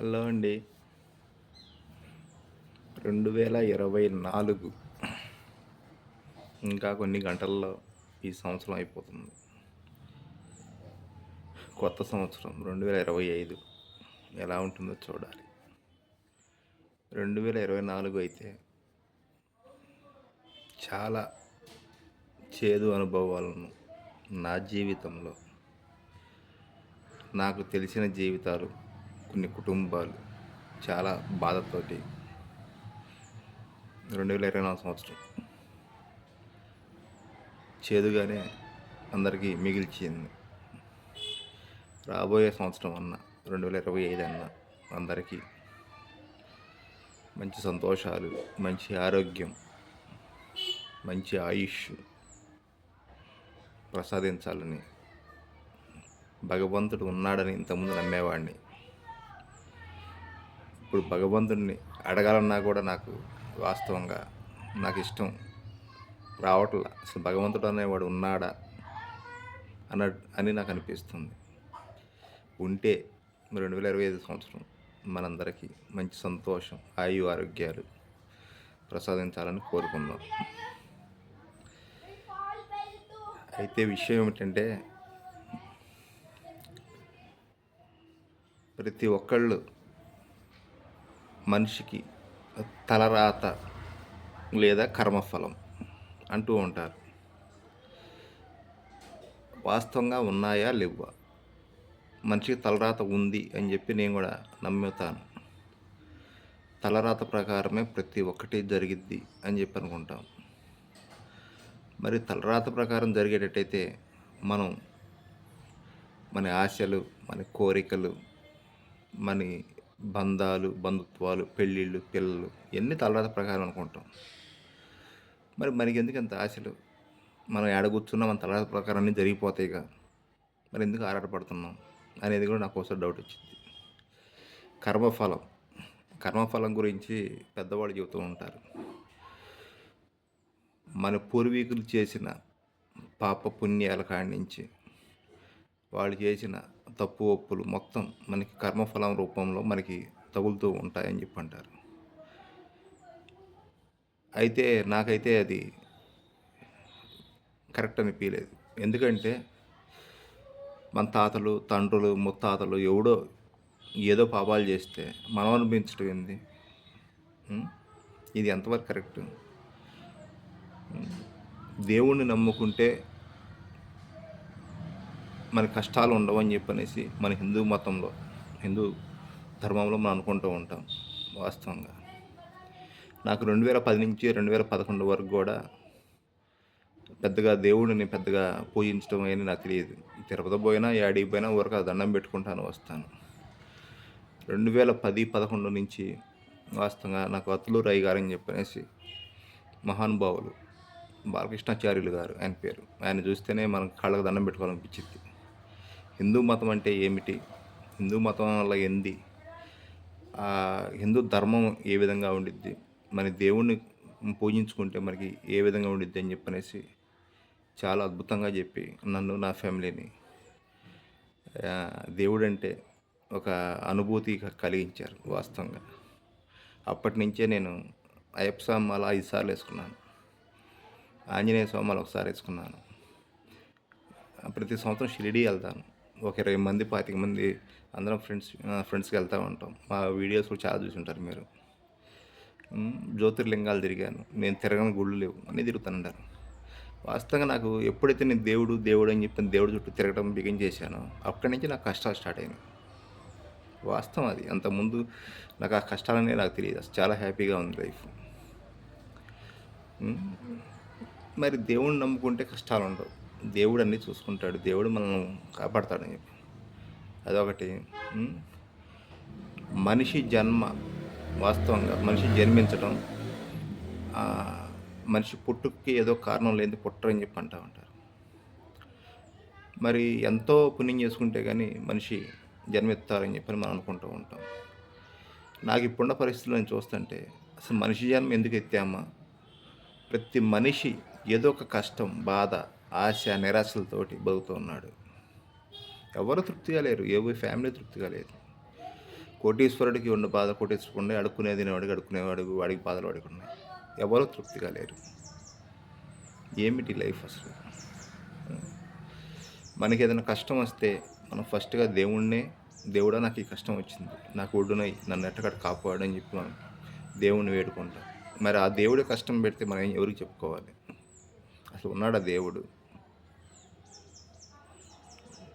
Hello అండి. రెండు వేల ఇరవై నాలుగు. ఇంకా కొన్ని గంటల్లో ఈ సంవత్సరం అయిపోతుంది. కొత్త సంవత్సరం రెండు వేల ఇరవై ఐదు. ఎలా ఉంటుందో చూడాలి. రెండు వేల ఇరవై నాలుగు అయితే చాలా చేదు అనుభవాలను నా జీవితంలో నాకు తెలిసిన జీవితాలు కొన్ని కుటుంబాలు చాలా బాధతోటి రెండు వేల ఇరవై నాలుగు సంవత్సరం చేదుగానే అందరికీ మిగిల్చింది. రాబోయే సంవత్సరం అన్న రెండు వేల ఇరవై ఐదు అన్న అందరికీ మంచి సంతోషాలు మంచి ఆరోగ్యం మంచి ఆయుష్ ప్రసాదించాలని భగవంతుడు ఉన్నాడని ఇంతకుముందు నమ్మేవాడిని. ఇప్పుడు భగవంతుడిని అడగాలన్నా కూడా నాకు వాస్తవంగా నాకు ఇష్టం రావట్లా. అసలు భగవంతుడు అనేవాడు ఉన్నాడా అన్న అని నాకు అనిపిస్తుంది ఉంటే రెండు వేల ఇరవై ఐదు సంవత్సరం మనందరికీ మంచి సంతోషం ఆయు ఆరోగ్యాలు ప్రసాదించాలని కోరుకుందాం. అయితే విషయం ఏమిటంటే ప్రతి ఒక్కళ్ళు మనిషికి తలరాత లేదా కర్మఫలం అంటూ ఉంటారు. వాస్తవంగా ఉన్నాయా లేవా మనిషికి తలరాత ఉంది అని చెప్పి నేను కూడా నమ్ముతాను. తలరాత ప్రకారమే ప్రతి ఒక్కటి జరిగిద్ది అని చెప్పి అనుకుంటాం. మరి తలరాత ప్రకారం జరిగేటట్టయితే మనం మన ఆశలు మన కోరికలు మన బంధాలు బంధుత్వాలు పెళ్ళిళ్ళు పిల్లలు ఇవన్నీ తలరాత ప్రకారం అనుకుంటాం. మరి మనకి ఎందుకు అంత ఆశలు? మనం ఏడ కూర్చున్నా మన తలరాత ప్రకారం అన్నీ జరిగిపోతాయిగా. మరి ఎందుకు ఆరాటపడుతున్నాం అనేది కూడా నాకు ఒకసారి డౌట్ వచ్చింది. కర్మఫలం కర్మఫలం గురించి పెద్దవాళ్ళు చెబుతూ ఉంటారు. మన పూర్వీకులు చేసిన పాప పుణ్యాల కాడి నుంచి వాళ్ళు చేసిన తప్పు ఒప్పులు మొత్తం మనకి కర్మఫలం రూపంలో మనకి తగులుతూ ఉంటాయని చెప్పి అంటారు అయితే నాకైతే అది కరెక్ట్ అనిపించలేదు ఎందుకంటే మన తాతలు తండ్రులు ముత్తాతలు ఎవడో ఏదో పాపాలు చేస్తే మనం అనిపించడం ఏంది? ఇది ఎంతవరకు కరెక్ట్? దేవుణ్ణి నమ్ముకుంటే మన కష్టాలు ఉండవని చెప్పనేసి మన హిందూ మతంలో హిందూ ధర్మంలో మనం అనుకుంటూ ఉంటాం వాస్తవంగా. నాకు రెండు వేల పది నుంచి రెండు వేల పదకొండు వరకు కూడా పెద్దగా దేవుడిని పెద్దగా పూజించడం అని నాకు తెలియదు. తిరుపతి పోయినా యాడికి పోయినా ఊరక దండం పెట్టుకుంటాను వస్తాను. రెండు వేల పది పదకొండు నుంచి వాస్తవంగా నాకు అతులు రై గారు అని చెప్పనేసి మహానుభావులు బాలకృష్ణాచార్యులు గారు ఆయన పేరు. ఆయన చూస్తేనే మనం కళ్ళకు దండం పెట్టుకోవాలనిపించింది హిందూ మతం అంటే ఏమిటి? హిందూ మతం వల్ల ఏంది? ఆ హిందూ ధర్మం ఏ విధంగా ఉండిద్ది? మన దేవుణ్ణి పూజించుకుంటే మనకి ఏ విధంగా ఉండిద్ది అని చెప్పనేసి చాలా అద్భుతంగా చెప్పి నన్ను నా ఫ్యామిలీని. దేవుడంటే ఒక అనుభూతి కలిగించారు వాస్తవంగా. అప్పటి నుంచే నేను అయ్యప్ప స్వామి ఐదు సార్లు వేసుకున్నాను. ఆంజనేయ స్వామి ఒకసారి వేసుకున్నాను. ప్రతి సంవత్సరం షిరిడి వెళ్తాను. ఒక ఇరవై మంది పాతిక మంది అందరం ఫ్రెండ్స్ ఫ్రెండ్స్కి వెళ్తూ ఉంటాం. మా వీడియోస్ కూడా చాలా చూసి ఉంటారు మీరు. జ్యోతిర్లింగాలు తిరిగాను. నేను తిరగని గుళ్ళు లేవు. అన్నీ తిరుగుతానంటారు వాస్తవంగా నాకు ఎప్పుడైతే నేను దేవుడు దేవుడు అని చెప్పిన దేవుడు చుట్టూ తిరగడం బిగిన్ చేశానో అక్కడి నుంచి నాకు కష్టాలు స్టార్ట్ అయినాయి. వాస్తవం అది. అంతకుముందు నాకు ఆ కష్టాలనే నాకు తెలియదు. చాలా హ్యాపీగా ఉంది లైఫ్ మరి దేవుడిని నమ్ముకుంటే కష్టాలు ఉండవు. దేవుడు అన్నీ చూసుకుంటాడు. దేవుడు మనల్ని కాపాడతాడని చెప్పి. అదొకటి. మనిషి జన్మ వాస్తవంగా మనిషి జన్మించడం మనిషి పుట్టుకి ఏదో కారణం లేదు పుట్టరని చెప్పి అంటూ ఉంటారు. మరి ఎంతో పుణ్యం చేసుకుంటే కానీ మనిషి జన్మెత్తారని చెప్పని మనం అనుకుంటూ ఉంటాం. నాకు ఇప్పుడున్న పరిస్థితులు నేను చూస్తుంటే అసలు మనిషి జన్మ ఎందుకు ఎత్తామా? ప్రతి మనిషి ఏదో ఒక కష్టం బాధ ఆశ నిరాశలతోటి బతుకుతూ ఉన్నాడు. ఎవరు తృప్తిగా లేరు. ఏ ఫ్యామిలీ తృప్తిగా లేదు. కోటీశ్వరుడికి ఉన్న బాధ కోటీశ్వరుడు అడుక్కునే తినేవాడికి అడుక్కునేవాడు వాడికి బాధలు వాడికి ఉన్నాయి. ఎవరు తృప్తిగా లేరు. ఏమిటి లైఫ్ అసలు? మనకి ఏదైనా కష్టం వస్తే మనం ఫస్ట్గా దేవుణ్ణే దేవుడా నాకు ఈ కష్టం వచ్చింది. నాకు ఒడ్డునై నన్ను ఎట్టకడ కాపాడు అని చెప్పి మనం దేవుణ్ణి వేడుకుంటాం. మరి ఆ దేవుడే కష్టం పెడితే మనం ఎవరికి చెప్పుకోవాలి? అసలు ఉన్నాడా దేవుడు?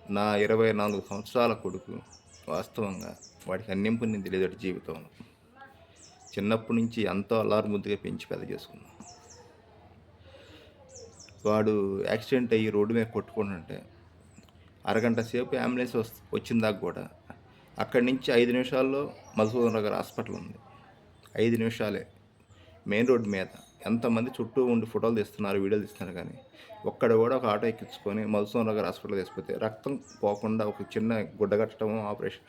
నా ఇరవై నాలుగు సంవత్సరాల కొడుకు వాస్తవంగా వాడికి అన్నింపుని తెలియదు జీవితం. చిన్నప్పటి నుంచి ఎంతో అల్లారు ముద్దుగా పెంచి పెద్ద చేసుకున్నాం. వాడు యాక్సిడెంట్ అయ్యి రోడ్డు మీద కొట్టుకుంటుంటే అరగంట సేపు అంబులెన్స్ వస్- వచ్చిన దాకా కూడా అక్కడి నుంచి ఐదు నిమిషాల్లో మధుసూదన్ నగర్ హాస్పిటల్ ఉంది. ఐదు నిమిషాలే మెయిన్ రోడ్డు మీద ఎంతమంది చుట్టూ ఉండి ఫోటోలు తీస్తున్నారు వీడియోలు తీస్తున్నారు కానీ ఒక్కడ కూడా ఒక ఆటో ఎక్కించుకొని మధుసూన్ నగర్ హాస్పిటల్ తీసుకుపోతే రక్తం పోకుండా ఒక చిన్న గుడ్డ కట్టడం ఆపరేషన్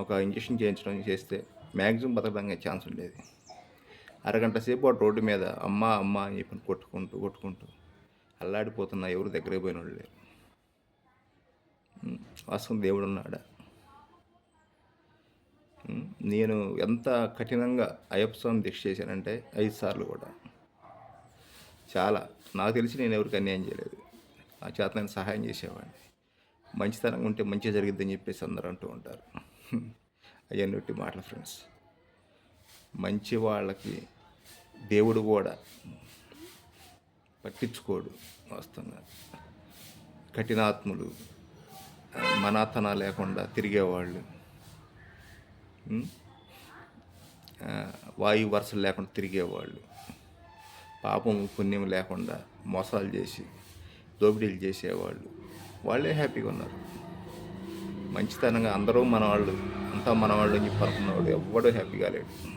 ఒక ఇంజెక్షన్ చేయించడం చేస్తే మ్యాక్సిమం బతకడానికి ఛాన్స్ ఉండేది. అరగంట సేపు ఆ రోడ్డు మీద అమ్మ అమ్మ అని చెప్పి కొట్టుకుంటూ కొట్టుకుంటూ అల్లాడిపోతున్నా ఎవరు దగ్గరికి పోయిన వాళ్ళు. లేరు వాస్తవం దేవుడు ఉన్నాడా? నేను ఎంత కఠినంగా అయ్యప్ప స్వామి దీక్ష చేశానంటే ఐదు సార్లు కూడా. చాలా. నాకు తెలిసి నేను ఎవరికి అన్యాయం చేయలేదు. నా చేత నేను సహాయం చేసేవాడిని. మంచితనంగా ఉంటే మంచిగా జరిగిద్దని చెప్పేసి అందరూ అంటూ ఉంటారు. అవన్నీ మాటలు ఫ్రెండ్స్. మంచి వాళ్ళకి దేవుడు కూడా పట్టించుకోడు వాస్తవంగా కఠినాత్ములు మనాతన లేకుండా తిరిగేవాళ్ళు వాయు వరుసలు లేకుండా తిరిగేవాళ్ళు. పాపం పుణ్యం లేకుండా మోసాలు చేసి దోపిడీలు చేసేవాళ్ళు. వాళ్ళే హ్యాపీగా ఉన్నారు. మంచితనంగా అందరూ మన వాళ్ళు అంతా మనవాళ్ళు అని చెప్పి అనుకున్నవాడు ఎవ్వడూ హ్యాపీగా లేడు.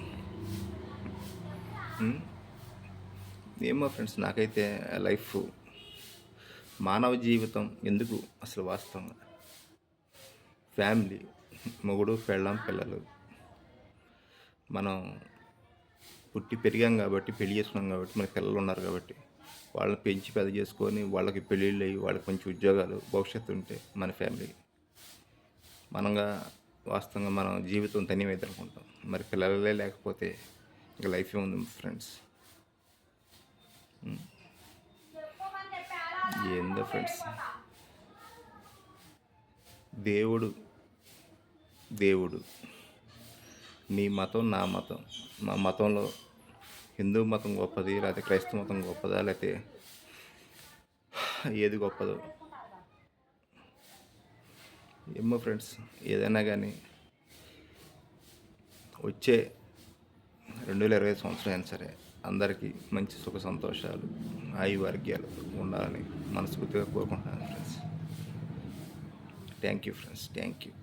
ఏమో ఫ్రెండ్స్ నాకైతే లైఫ్ మానవ జీవితం ఎందుకు అసలు వాస్తవంగా? ఫ్యామిలీ మొగుడు పెళ్ళం పిల్లలు. మనం పుట్టి పెరిగాం కాబట్టి పెళ్ళి చేసుకున్నాం కాబట్టి మన పిల్లలు ఉన్నారు కాబట్టి వాళ్ళని పెంచి పెద్ద చేసుకొని వాళ్ళకి పెళ్ళిళ్ళు అయ్యి వాళ్ళకి మంచి ఉద్యోగాలు భవిష్యత్తు ఉంటే మన ఫ్యామిలీ. మనంగా వాస్తవంగా మనం జీవితం ధన్యమైతే అనుకుంటాం. మరి పిల్లలే లేకపోతే ఇంకా లైఫ్ ఉంది ఫ్రెండ్స్? ఏందో ఫ్రెండ్స్? దేవుడు దేవుడు. నీ మతం నా మతం. మా మతంలో హిందూ మతం గొప్పది లేకపోతే క్రైస్తవ మతం గొప్పదా లేకపోతే ఏది గొప్పదో. ఏమో ఫ్రెండ్స్ ఏదైనా కానీ వచ్చే రెండు వేల ఇరవై సంవత్సరం అయినా సరే అందరికీ మంచి సుఖ సంతోషాలు ఆయువర్గ్యాలు ఉండాలని మనస్ఫూర్తిగా కోరుకుంటున్నాను friends. Thank you friends thank you